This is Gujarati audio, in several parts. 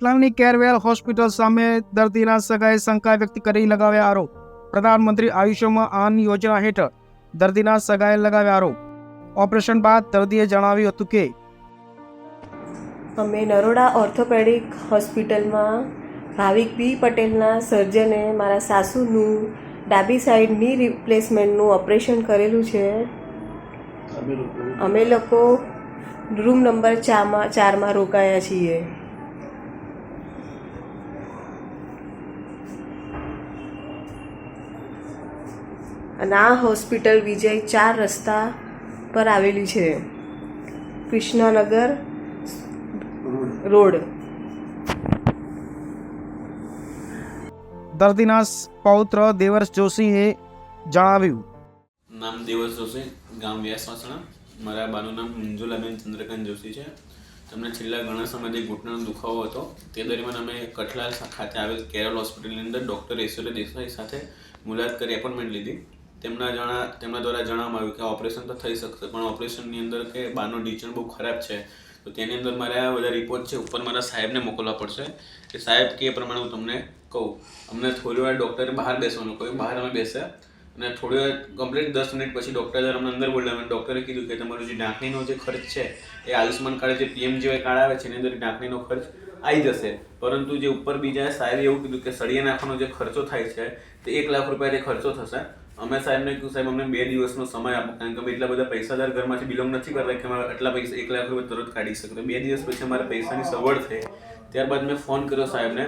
કલાની કેરવેલ હોસ્પિટલ સામે દર્દીના સગાએ શંકા વ્યક્ત કરી લગાવ્યા આરોપ. પ્રધાનમંત્રી આયુષ્યમાં આન યોજના હેઠળ દર્દીના સગાએ લગાવ્યા આરોપ. ઓપરેશન બાદ દર્દીએ જણાવ્યું હતું કે, અમે નરોડા ઓર્થોપેડિક હોસ્પિટલમાં ભાવિક બી પટેલના સર્જને મારા સાસુનું ડાબી સાઈડની રિપ્લેસમેન્ટનું ઓપરેશન કરેલું છે. અમે લોકો રૂમ નંબર ચારમાં ચારમાં રોકાયા છીએ. અને આ હોસ્પિટલ વિજય ચાર રસ્તા પર આવેલી છે. કૃષ્ણનગર રોડ. દર્દીના પૌત્ર દેવર્ષ જોશીએ જણાવ્યું. નામ દેવર્ષ જોશી ગામ વ્યાસવાસણા મારા બાનું નામ મંજુલાબેન ચંદ્રકાંત જોશી છે. તમને છેલ્લા ઘણા સમયથી ઘૂંટણનો દુખાવો હતો. તે દરમિયાન અમે કઠલાલ ખાતે આવેલ કેરળ હોસ્પિટલની અંદર ડૉક્ટર ઐશ્વર્ય દેસાઈ સાથે મુલાકાત કરી એપોઇન્ટમેન્ટ લીધી. તેમના જણા, તેમના દ્વારા જણાવવામાં આવ્યું કે ઓપરેશન તો થઈ શકશે, પણ ઓપરેશનની અંદર કે બાનો ડીચણ બહુ ખરાબ છે, તો તેની અંદર મારે આ બધા રિપોર્ટ છે, ઉપર મારા સાહેબને મોકલવા પડશે, કે સાહેબ, કે પ્રમાણે હું તમને કહું. અમને થોડી વાર ડૉક્ટરે બહાર બેસવાનું કહ્યું, બહાર અમે બેસ્યા, અને થોડી વાર કમ્પ્લીટ દસ મિનિટ પછી ડૉક્ટર દ્વારા અમને અંદર બોલાવ્યા, અને ડૉક્ટરે કીધું કે તમારું જે ઢાંકણીનો જે ખર્ચ છે, એ આયુષ્યમાન કાર્ડ જે પીએમ જેવાય કાર્ડ આવે છે, એની અંદર ઢાંકણીનો ખર્ચ આવી જશે. પરંતુ જે ઉપર બીજા સાહેબે એવું કીધું કે સળિયા નાખવાનો જે ખર્ચો થાય છે, તે એક લાખ રૂપિયા જે ખર્ચો થશે અમે સાહેબને કીધું, સાહેબ, અમને બે દિવસનો સમય આપો, કારણ કે અમે એટલા બધા પૈસાદાર ઘરમાંથી બિલોંગ નથી કરતા કે અમારે આટલા પૈસા, એક લાખ રૂપિયા તરત કાઢી શકતો. બે દિવસ પછી અમારે પૈસાની સગવડ થઈ. ત્યારબાદ મેં ફોન કર્યો સાહેબને.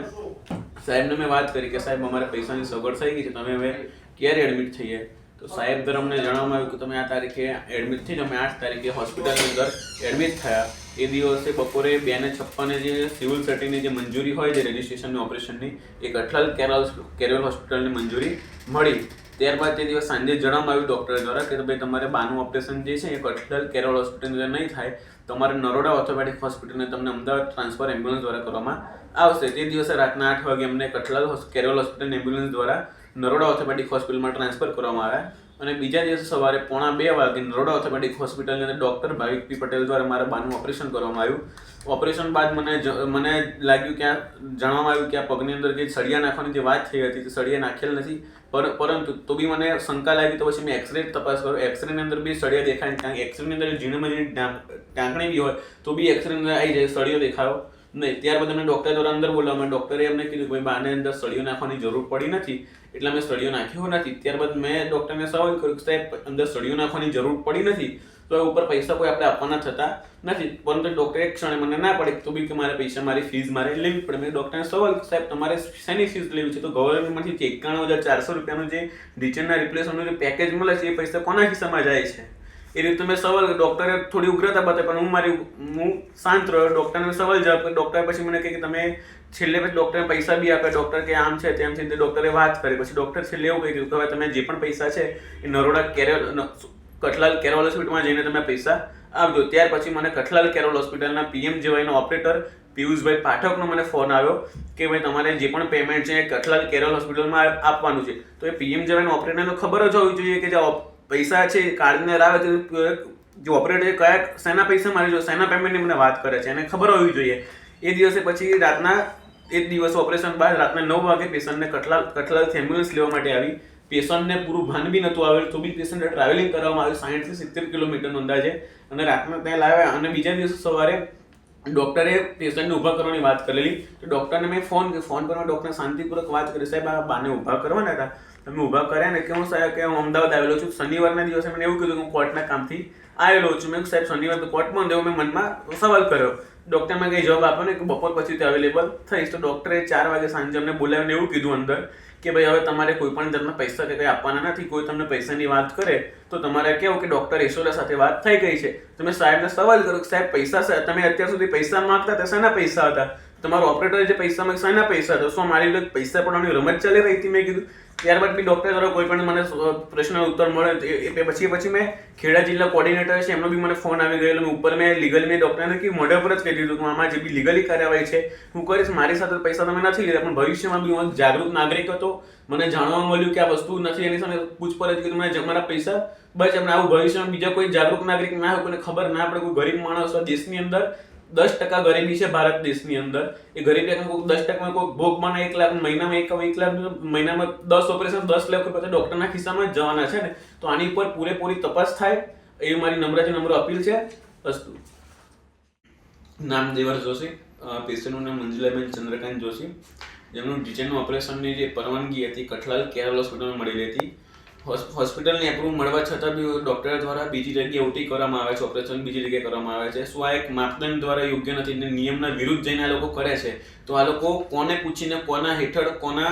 સાહેબને મેં વાત કરી કે, સાહેબ, અમારે પૈસાની સગવડ થઈ ગઈ છે, તમે હવે ક્યારે એડમિટ થઈએ? તો સાહેબ દ્વારા અમને જણાવવામાં આવ્યું કે, તમે આ તારીખે એડમિટ થઈ અમે આઠ તારીખે હોસ્પિટલની અંદર એડમિટ થયા. એ દિવસે બપોરે બે ને છપ્પને જે સિવિલ સર્ટિની જે મંજૂરી હોય છે રજિસ્ટ્રેશનની ઓપરેશનની એ કઠલાલ કેરલ કેરલ હોસ્પિટલની મંજૂરી મળી. ત્યારબાદ તે દિવસ સાંજે જણાવવામાં આવ્યું ડૉક્ટર દ્વારા કે ભાઈ તમારે બાનું ઓપરેશન જે છે એ કઠલાલ કેરળ હોસ્પિટલની અંદર નહીં થાય. તમારે નરોડા ઓર્થોપેડિક હોસ્પિટલને તમને અમદાવાદ ટ્રાન્સફર એમ્બ્યુલન્સ દ્વારા કરવામાં આવશે. તે દિવસે રાતના આઠ વાગે અમને કઠલાલ હોસ- કેરળ હોસ્પિટલ એમ્બ્યુલન્સ દ્વારા નરોડા ઓર્થોપેડિક હોસ્પિટલમાં ટ્રાન્સફર કરવામાં આવ્યા. અને બીજા દિવસે સવારે પોણા બે વાગે નરોડા ઓર્થોપેડિક હોસ્પિટલની અંદર ડૉક્ટર ભાવિક પી પટેલ દ્વારા મારા બાનું ઓપરેશન કરવામાં આવ્યું. ઓપરેશન બાદ મને મને લાગ્યું કે આ જાણવામાં આવ્યું કે આ પગની અંદર જે સળિયા નાખવાની જે વાત થઈ હતી, તે સળિયા નાખેલ નથી. પર- પરંતુ તો બી મને શંકા લાગી તો પછી મેં એક્સરે તપાસ કર્યો એક્સરેની અંદર બી સળિયા દેખાય કારણ કે એક્સરેની અંદર ઝીણમાં ઝીણી ઢાંકણી બી હોય, તો બી એક્સરે અંદર આવી જાય, સળિયો દેખાયો. નહીં, ત્યારબાદ અમે ડૉક્ટર દ્વારા અંદર બોલાવ્યા ડૉક્ટરે એમને કીધું કે બાને અંદર સળિયો નાખવાની જરૂર પડી નથી, એટલે મેં સળિયો નાખ્યો નથી. ત્યારબાદ મેં ડૉક્ટરને સવાલ કર્યું કે સાહેબ, અંદર સળિયો નાખવાની જરૂર પડી નથી. તો એ ઉપર પૈસા કોઈ આપણે આપવાના થતા નથી. પરંતુ ડૉક્ટરે એક ક્ષણે મને ના પડે તો બી કે મારે પૈસા, મારી ફીસ મારે લેવી પડે. મેં ડૉક્ટરને સવાલ સાહેબ, તમારે શેની ફીસ લેવી છે? તો ગવર્મેન્ટમાંથી એકાણું હજાર ચારસો રૂપિયાનું જે ડિચનના રિપ્લેસમેન્ટનું જે પેકેજ મળે છે, એ પૈસા કોના ખિસ્સામાં જાય છે? એ રીતે મેં સવાલ ડૉક્ટરે થોડી ઉગ્રતા બતાવી, પણ હું મારી, હું શાંત રહ્યો. ડૉક્ટરને સવાલ જવાબ. ડૉક્ટર પછી મને કહે કે, તમે છેલ્લે પછી ડૉક્ટરને પૈસા બી આપે. ડૉક્ટર કે, આમ છે તેમ છે. તે ડૉક્ટરે વાત કરી. પછી ડૉક્ટર છેલ્લે એવું કહી કે, હવે તમે જે પણ પૈસા છે, એ નરોડા કેરળ કઠલાલ કેરોલ હોસ્પિટલમાં જઈને તમે પૈસા આપજો. ત્યાર પછી મને કઠલાલ કેરોલ હોસ્પિટલના પીએમ જેવાયનો ઓપરેટર પિયુષભાઈ પાઠકનો મને ફોન આવ્યો કે ભાઈ તમારે જે પણ પેમેન્ટ છે એ કઠલાલ કેરળ હોસ્પિટલમાં આપવાનું છે. તો એ પીએમ જેવાયનો ઓપરેટરને ખબર જ હોવી જોઈએ કે જે પૈસા છે, કાર્ડને લાવે તો જે ઓપરેટર કયા શેના પૈસા મારી જો શેના પેમેન્ટની મને વાત કરે છે, એને ખબર હોવી જોઈએ. એ દિવસે પછી રાતના એક દિવસ ઓપરેશન બાદ રાતના નવ વાગે પેશન્ટને કઠલાલ, કઠલાલથી એમ્બ્યુલન્સ લેવા માટે આવી. પેશન્ટને પૂરું ભાન બી નહોતું આવેલું. તો બી પેશન્ટને ટ્રાવેલિંગ કરવામાં આવ્યું. સાઠથી સિત્તેર કિલોમીટરનો અંદાજે. અને રાતના ત્યાં લાવ્યા. અને બીજા દિવસે સવારે ડૉક્ટરે પેશન્ટને ઊભા કરવાની વાત કરેલી. તો ડૉક્ટરને મેં ફોન ફોન પર ડૉક્ટરને શાંતિપૂર્વક વાત કરી. સાહેબ, આ બાને ઊભા કરવાના હતા. તમે ઊભા કર્યા ને કે હું સાહેબ, કે હું અમદાવાદ આવેલો છું. શનિવારના દિવસે મને એવું કીધું કે હું કોર્ટના કામથી આવેલો છું. મેં સાહેબ, શનિવાર તો કોર્ટમાં દેવો મેં મનમાં સવાલ કર્યો. ડૉક્ટરમાં કંઈ જવાબ આપ્યો ને કે બપોર પછી તે અવેલેબલ થઈશ. તો ડૉક્ટરે ચાર વાગે સાંજે અમને બોલાવીને એવું કીધું અંદર કે ભાઈ હવે તમારે કોઈ પણ જાતના પૈસા કે કંઈ આપવાના નથી, કોઈ તમને પૈસાની વાત કરે, તો તમારે કેવું કે ડૉક્ટર ઈશ્વરા સાથે વાત થઈ ગઈ છે. તમે સાહેબને સવાલ કરો કે સાહેબ, પૈસા તમે અત્યાર સુધી પૈસા માંગતા હતા, શાના પૈસા હતા? તમારો ઓપરેટર જે પૈસા માંગે શાના પૈસા હતા? શું મારી પૈસા પડવાની રમત ચાલી રહી હતી, મેં કીધું? ત્યારબાદ બી ડૉક્ટર દ્વારા કોઈ પણ મને પ્રશ્નનો ઉત્તર મળે એ પછી પછી મેં ખેડા જિલ્લા કોર્ડિનેટર છે, એમનો બી મને ફોન આવી ગયેલો ઉપર મેં લીગલ મેં ડૉક્ટરને કે મોઢા પર જ કહી દીધું કે આમાં જે બી લીગલી કાર્યવાહી છે, હું કરીશ, મારી સાથે પૈસા તમે નથી લીધા, પણ ભવિષ્યમાં બી હું જાગૃત નાગરિક હતો, મને જાણવા મળ્યું કે આ વસ્તુ નથી, એની સામે પૂછપરછ કરી, મને મારા પૈસા બસ એમને આવું ભવિષ્યમાં બીજા કોઈ જાગૃત નાગરિક ના હોય, કોઈને ખબર ના પડે, કોઈ ગરીબ માણસ દેશની અંદર દસ ટકા ગરીબી છે ભારત દેશની અંદર. એ ગરીબી કોઈ દસ ટકા કોઈ ભોગમાં એક લાખ, મહિનામાં એક એક લાખ, મહિનામાં દસ ઓપરેશન, દસ લાખ રૂપિયા ડોક્ટરના ખિસ્સામાં જવાના છે ને. તો આની ઉપર પૂરેપૂરી તપાસ થાય. એ મારી નમ્રથી નમ્ર અપીલ છે. અસ્તુ. નામ દેવર જોશી. પેશન્ટનું નામ મંજુલાબેન ચંદ્રકાંત જોશી. જેમનું ડિટેલનું ઓપરેશનની જે પરવાનગી હતી, કઠલાલ કેરળ હોસ્પિટલમાં મળેલી હતી. હોસ્પિટલની એપ્રુવ મળવા છતાં બી ડૉક્ટર દ્વારા બીજી જગ્યાએ ઓટી કરવામાં આવે છે ઓપરેશન બીજી જગ્યાએ કરવામાં આવે છે. શું આ એક માપદંડ દ્વારા યોગ્ય નથી ને નિયમના વિરુદ્ધ જઈને આ લોકો કરે છે. તો આ લોકો કોને પૂછીને કોના હેઠળ કોના,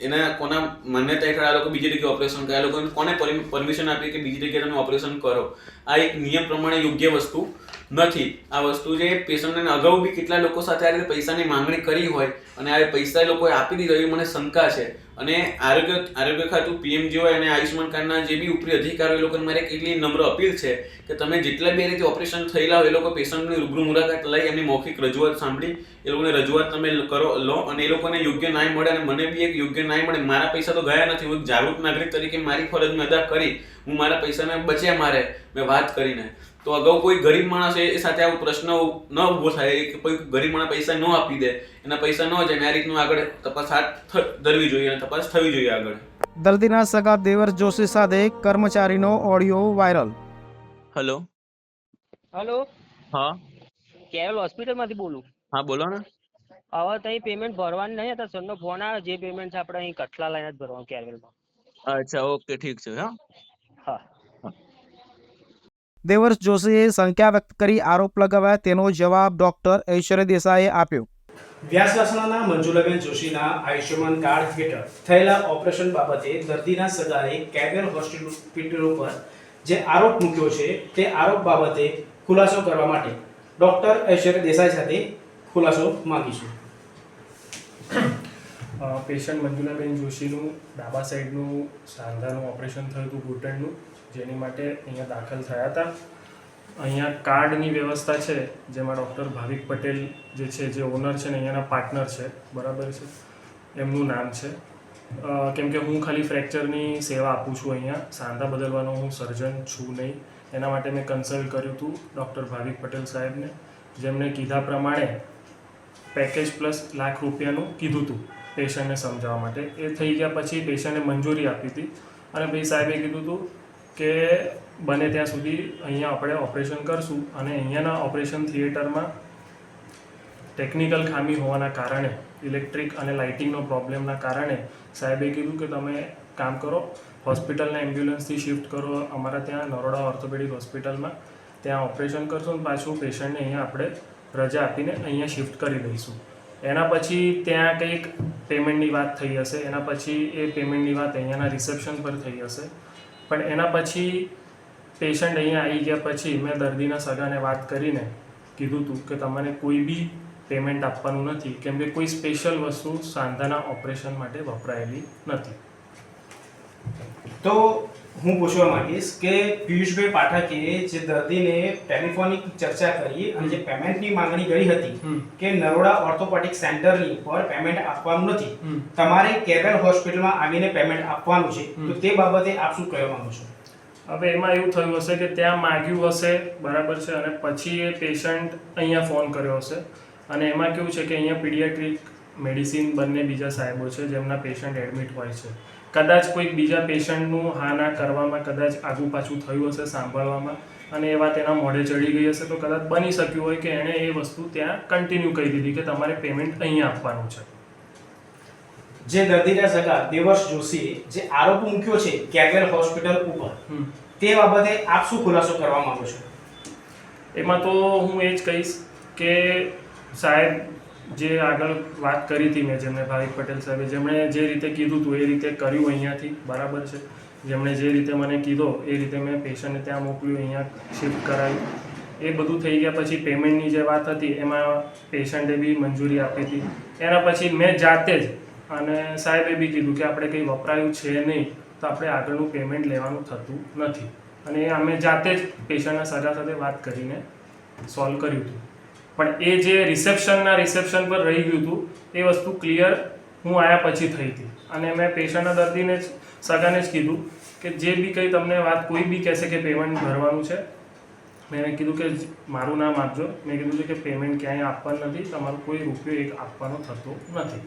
એના કોના માન્યતા હેઠળ આ લોકો બીજી જગ્યાએ ઓપરેશન કરે? આ લોકોને કોને પરમિશન આપી કે બીજી જગ્યાએ તમે ઓપરેશન કરો? આ એક નિયમ પ્રમાણે યોગ્ય વસ્તુ નથી. આ વસ્તુ જે પેશન્ટને અગાઉ બી કેટલા લોકો સાથે આ રીતે પૈસાની માંગણી કરી હોય અને આ પૈસા લોકોએ આપી દીધો એવી મને શંકા છે. અને આરોગ્ય આરોગ્ય ખાતું પીએમજીઓ અને આયુષ્યમાન કાર્ડના જે બી ઉપરી અધિકારો એ લોકોને મારે કેટલી નમ્ર અપીલ છે કે તમે જેટલા બી રીતે ઓપરેશન થયેલા હોય એ લોકો પેશન્ટની રૂબરૂ મુલાકાત લઈ એમની મૌખિક રજૂઆત સાંભળી, એ લોકોને રજૂઆત તમે કરો, લો અને એ લોકોને યોગ્ય ન્યાય મળે અને મને બી એક યોગ્ય ન્યાય મળે. મારા પૈસા તો ગયા નથી. હું જાગૃત નાગરિક તરીકે મારી ફરજ મેં અદા કરી. હું મારા પૈસાને બચ્યા મારે મેં વાત કરીને. તો અગાઉ કોઈ ગરીબ માણસ એ સાથે આવો પ્રશ્ન ન ઊભો થાય કે કોઈ ગરીબ માણસ પૈસા ન આપી દે એના પૈસા ન જાય આ રીતનું આગળ તપાસ હાથ ધરવી જોઈએ અને તપાસ થવી જોઈએ આગળ. દર્દીના સગા દેવર જોશી સાથે કર્મચારીનો ઓડિયો વાયરલ. હલો. હલો. હા. કેરલ હોસ્પિટલમાંથી બોલું. હા બોલો ને. હવે તઈ પેમેન્ટ ભરવાની નહીં હતા સરનો ફોન આવ્યો જે પેમેન્ટ છે આપણે અહીં કઠલા લાઈન જ ભરવાનું કેરવેલમાં. અચ્છા ઓકે ઠીક છે હા. હા. દેવર્ષ જોશીએ સંખ્યા વ્યક્ત કરી આરોપ લગાવ્યા તેનો જવાબ ડોક્ટર ઐશ્વર્ય દેસાઈએ આપ્યો. વ્યાસવાસણાના મંજુલાબેન જોશીના આયુષ્યમાન કાર્ડ હેઠળ થયેલા ઓપરેશન બાબતે દર્દીના સગાએ કેબેર હોસ્પિટલ ઉપર જે આરોપ મૂક્યો છે તે આરોપ બાબતે ખુલાસો કરવા માટે ડોક્ટર ઐશ્વર્ય દેસાઈ સાથે ખુલાસો માંગીશું. પેશન્ટ મંજુલાબેન જોશીનું ડાબા સાઈડનું સાંધાનું ઓપરેશન થયું હતું ઘૂંટણનું જેની માટે અહીંયા દાખલ થયા હતા. અહીંયા કાર્ડની વ્યવસ્થા છે, જેમાં ડૉક્ટર ભાવિક પટેલ જે છે, જે ઓનર છે ને અહીંયાના પાર્ટનર છે. બરાબર છે? એમનું નામ છે. કેમ કે હું ખાલી ફ્રેક્ચરની સેવા આપું છું અહીંયા. સાંધા બદલવાનો હું સર્જન છું નહીં. એના માટે મેં કન્સલ્ટ કર્યું હતું ડૉક્ટર ભાવિક પટેલ સાહેબને, જેમણે કીધા પ્રમાણે પેકેજ પ્લસ લાખ રૂપિયાનું કીધું હતું પેશન્ટને સમજાવવા માટે. એ થઈ ગયા પછી પેશન્ટને મંજૂરી આપી હતી. અને પછી સાહેબે કીધું હતું કે બને ત્યાં સુધી અહીંયા આપણે ઓપરેશન કરશું અને અહીંયાના ઓપરેશન થિયેટરમાં ટેકનિકલ ખામી હોવાના કારણે ઇલેક્ટ્રિક અને લાઇટિંગનો પ્રોબ્લેમના કારણે સાહેબે કીધું કે તમે કામ કરો હોસ્પિટલને એમ્બ્યુલન્સથી શિફ્ટ કરો, અમારા ત્યાં નરોડા ઓર્થોપેડિક હોસ્પિટલમાં ત્યાં ઓપરેશન કરશું અને પાછું પેશન્ટને અહીંયા આપણે રજા આપીને અહીંયા શિફ્ટ કરી દઈશું. એના પછી ત્યાં કંઈક પેમેન્ટની વાત થઈ હશે, એના પછી એ પેમેન્ટની વાત અહીંયાના રિસેપ્શન પર થઈ હશે. પણ એના પછી પેશન્ટ અહીંયા આવી ગયા પછી મેં દર્દીના સગાને વાત કરીને કીધું હતું કે તમારે કોઈ બી પેમેન્ટ આપવાનું નથી, કેમ કે કોઈ સ્પેશિયલ વસ્તુ સાંધાના ઓપરેશન માટે વપરાયેલી નથી. તો હું પૂછવા માંગીશ કે પિયુષભાઈ પાઠકે જે દર્દીને ટેલિફોનિક ચર્ચા કરી અને જે પેમેન્ટની માંગણી કરી હતી કે નરોડા ઓર્થોપેડિક સેન્ટરની પર પેમેન્ટ આપવાનું નથી. તમારે કેરલ હોસ્પિટલમાં આવીને પેમેન્ટ આપવાનું છે. તો તે બાબતે આપ શું કહેવા માંગો છો? હવે એમાં એવું થયું હશે કે ત્યાં માગ્યું હશે બરાબર છે અને પછી એ પેશન્ટ અહીંયા ફોન કર્યો હશે. અને એમાં કેવું છે કે અહીંયા પીડિયાટ્રિક મેડિસિન બંને બીજા સાહેબો છે જેમના પેશન્ટ એડમિટ હોય છે. કદાચ કોઈક બીજા પેશન્ટનું હા ના કરવામાં કદાચ આગુ પાછું થયું હશે સાંભળવામાં અને એ વાત એના મોઢે ચડી ગઈ હશે તો કદાચ બની શક્યું હોય કે એણે એ વસ્તુ ત્યાં કન્ટિન્યુ કહી દીધી કે તમારે પેમેન્ટ અહીં આપવાનું છે જે દર્દીના સગા દેવર્ષ જોશીએ જે આરોપ મૂક્યો છે કેરવેલ હોસ્પિટલ ઉપર હમ. તે બાબતે આપ શું ખુલાસો કરવા માંગો છો એમાં તો હું એ જ કહીશ કે સાહેબ જે આગળ વાત કરી હતી મેં જેમણે ભાવિક પટેલ સાહેબે, જેમણે જે રીતે કીધું હતું એ રીતે કર્યું અહીંયાથી, બરાબર છે. જેમણે જે રીતે મને કીધો એ રીતે મેં પેશન્ટને ત્યાં મોકલ્યું, અહીંયા શિફ્ટ કરાવ્યું એ બધું થઈ ગયા પછી પેમેન્ટની જે વાત હતી, એમાં પેશન્ટે બી મંજૂરી આપી હતી. એના પછી મેં જાતે જ, અને સાહેબે બી કીધું કે આપણે કંઈ વપરાયું છે નહીં, તો આપણે આગળનું પેમેન્ટ લેવાનું થતું નથી. અને અમે જાતે જ પેશન્ટના સગા સાથે વાત કરીને સોલ્વ કર્યું હતું. પણ એ જે રિસેપ્શનના રિસેપ્શન પર રહી ગયું હતું, એ વસ્તુ ક્લિયર હું આવ્યા પછી થઈ હતી. અને મેં પેશન્ટના દર્દીને જ, સગાને જ કીધું કે જે બી કંઈ તમને વાત કોઈ બી કહેશે કે પેમેન્ટ ભરવાનું છે, મેં કીધું કે મારું નામ આપજો. મેં કીધું છે કે પેમેન્ટ ક્યાંય આપવાનું નથી, તમારું કોઈ રૂપિયો એક આપવાનો થતો નથી.